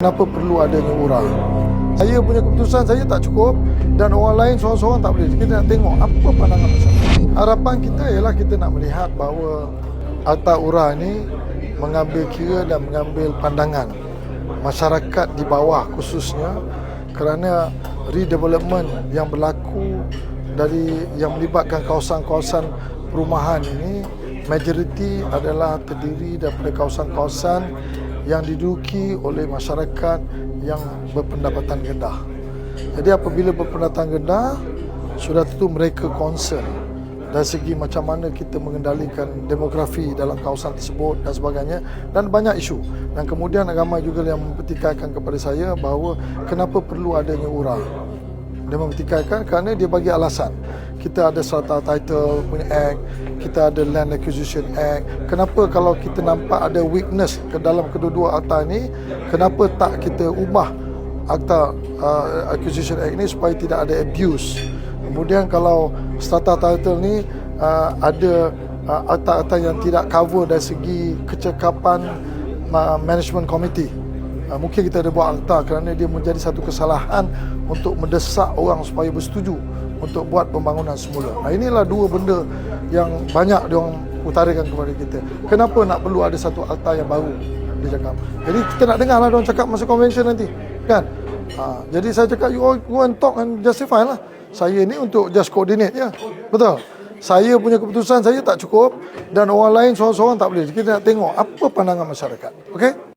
Kenapa perlu adanya URA? Saya punya keputusan saya tak cukup dan orang lain seorang-seorang tak boleh. Kita nak tengok apa pandangan masyarakat. Harapan kita ialah kita nak melihat bahawa Akta URA ini mengambil kira dan mengambil pandangan masyarakat di bawah khususnya kerana redevelopment yang berlaku dari yang melibatkan kawasan-kawasan perumahan ini majoriti adalah terdiri daripada kawasan-kawasan yang diduduki oleh masyarakat yang berpendapatan rendah. Jadi apabila berpendapatan rendah, sudah tentu mereka concern dari segi macam mana kita mengendalikan demografi dalam kawasan tersebut dan sebagainya dan banyak isu. Dan kemudian ramai juga yang mempertikaikan kepada saya bahawa kenapa perlu adanya URA. Dia mempertikaikan kerana dia bagi alasan. Kita ada strata title punya act, kita ada land acquisition act. Kenapa kalau kita nampak ada weakness ke dalam kedua-dua akta ini, kenapa tak kita ubah akta uh, acquisition act ini supaya tidak ada abuse. Kemudian kalau strata title ni uh, ada uh, akta-akta yang tidak cover dari segi kecekapan uh, management committee. Uh, mungkin kita ada buat akta kerana dia menjadi satu kesalahan untuk mendesak orang supaya bersetuju untuk buat pembangunan semula. Nah, inilah dua benda yang banyak dia orang utarakan kepada kita. Kenapa nak perlu ada satu akta yang baru dia cakap. Jadi kita nak dengarlah dia orang cakap masa convention nanti. Kan? Ha, jadi saya cakap you all go and talk and justify lah. Saya ni untuk just coordinate je. Betul? Saya punya keputusan saya tak cukup dan orang lain seorang-seorang tak boleh. Kita nak tengok apa pandangan masyarakat. Okey?